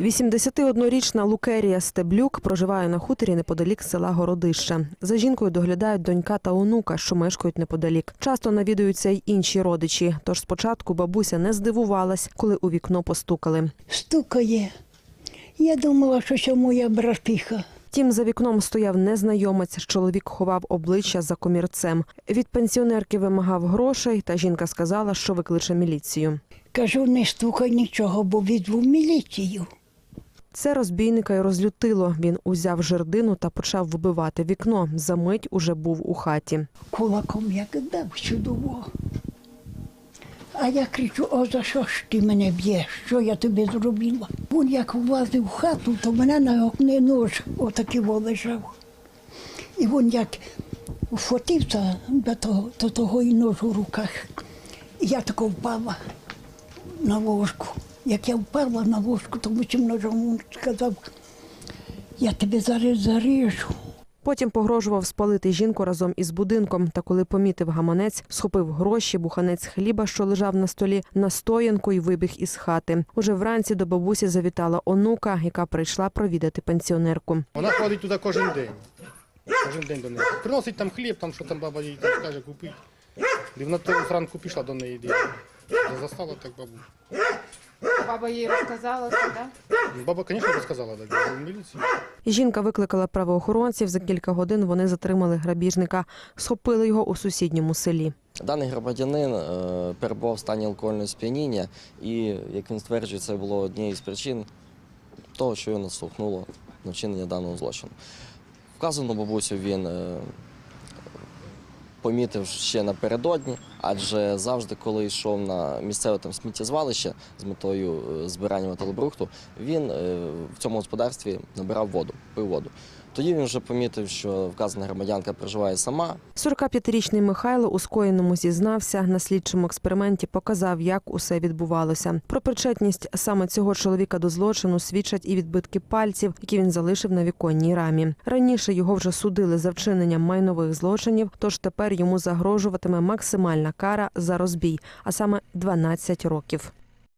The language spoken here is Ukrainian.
81-річна Лукерія Стеблюк проживає на хуторі неподалік села Городище. За жінкою доглядають донька та онука, що мешкають неподалік. Часто навідуються й інші родичі. Тож спочатку бабуся не здивувалась, коли у вікно постукали. стукає. Я думала, що це моя братиха. Тім за вікном стояв незнайомець. Чоловік ховав обличчя за комірцем. Від пенсіонерки вимагав грошей, та жінка сказала, що викличе міліцію. Кажу, не стукай нічого, бо відву міліцію. Це розбійника й розлютило. Він узяв жердину та почав вибивати вікно. Замить уже був у хаті. Кулаком як дав сюди. А я кричу, о, за що ж ти мене б'єш? Що я тобі зробила? Він як влазив в хату, то мене на окні нож отакий лежав. І він як вхватився до того, до того і нож у руках. І я тако впала на ложку. Як я впала на ложку, тому чим ножом він сказав, я тебе зараз заріжу. Потім погрожував спалити жінку разом із будинком. Та коли помітив гаманець, схопив гроші, буханець хліба, що лежав на столі, настоянку і вибіг із хати. Уже вранці до бабусі завітала онука, яка прийшла провідати пенсіонерку. Вона ходить туди кожен день. Кожен день до неї. Приносить там хліб, там що там баба їй там каже купити. І вона то зранку пішла до неї. Застала так бабу. Баба їй розказала? Ну, Баба, звісно, розказала так, в. Жінка викликала правоохоронців. За кілька годин вони затримали грабіжника, схопили його у сусідньому селі. Даний громадянин е, перебував в стані алкогольного сп'яніння, і, як він стверджує, це було однією з причин того, що його наштовхнуло на вчинення даного злочину. Вказану бабусю він е, помітив ще напередодні, адже завжди, коли йшов на місцеве там сміттєзвалище з метою е, збирання металобрухту, він е, в цьому господарстві набирав воду, пив воду. Тоді він вже помітив, що вказана громадянка проживає сама, 45-річний Михайло у скоєному зізнався. На слідчому експерименті показав, як усе відбувалося. Про причетність саме цього чоловіка до злочину свідчать і відбитки пальців, які він залишив на віконній рамі. Раніше його вже судили за вчинення майнових злочинів, тож тепер йому загрожуватиме максимальна кара за розбій, а саме 12 років.